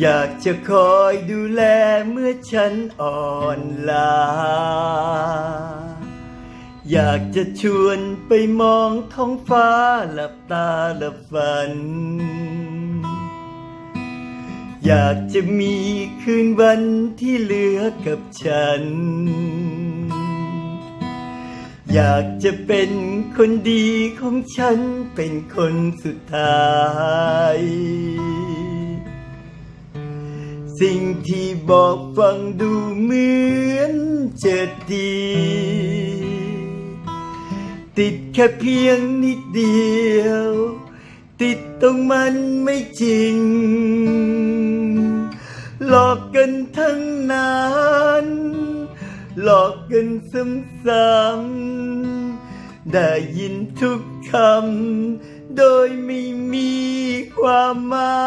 อยากจะคอยดูแลเมื่อฉันอ่อนล้าอยากจะชวนไปมองท้องฟ้าหลับตาหลับฝัน อยากจะมีคืนวันที่เหลือกับฉัน อยากจะเป็นคนดีของฉันเป็นคนสุดท้าย สิ่งที่บอกฟังดูเหมือนจะดี ติดแค่เพียงนิดเดียว ติดตรงมันไม่จริง หลอกกันทั้งนั้นหลอกกันซ้ำๆได้ยินทุกคำ โดยไม่มีความหมาย